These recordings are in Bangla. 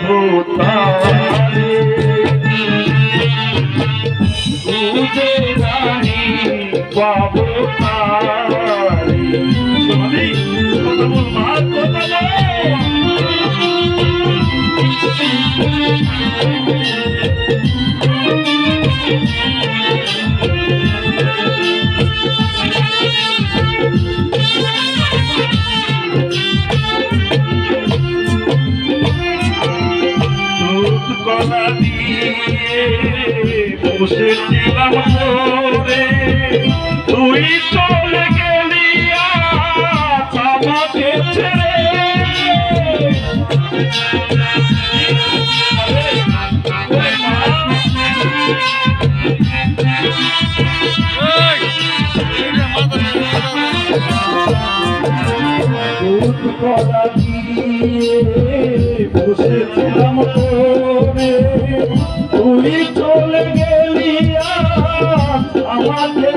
ভূতারে বুঝে রানী বাবু তারে মার কথা Thank you. কলা দিয়ে বসেছিলাম ধরে তুই চলে গেলি আমাকে ছেড়ে বসেছিলাম তোরে তুই চলে গেলি আজ আমাকে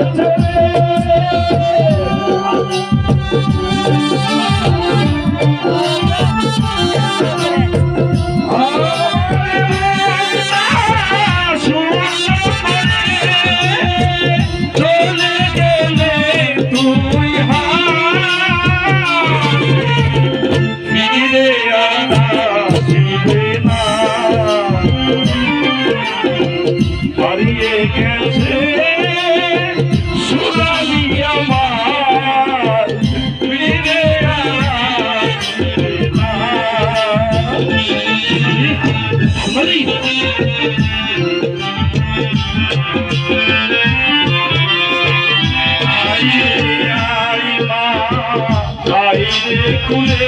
হারিয়ে গেছে সুরালি আমার ফিরে আসিবে না হরি খুলে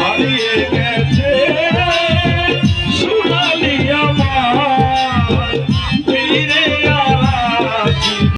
হারিয়ে গেছে।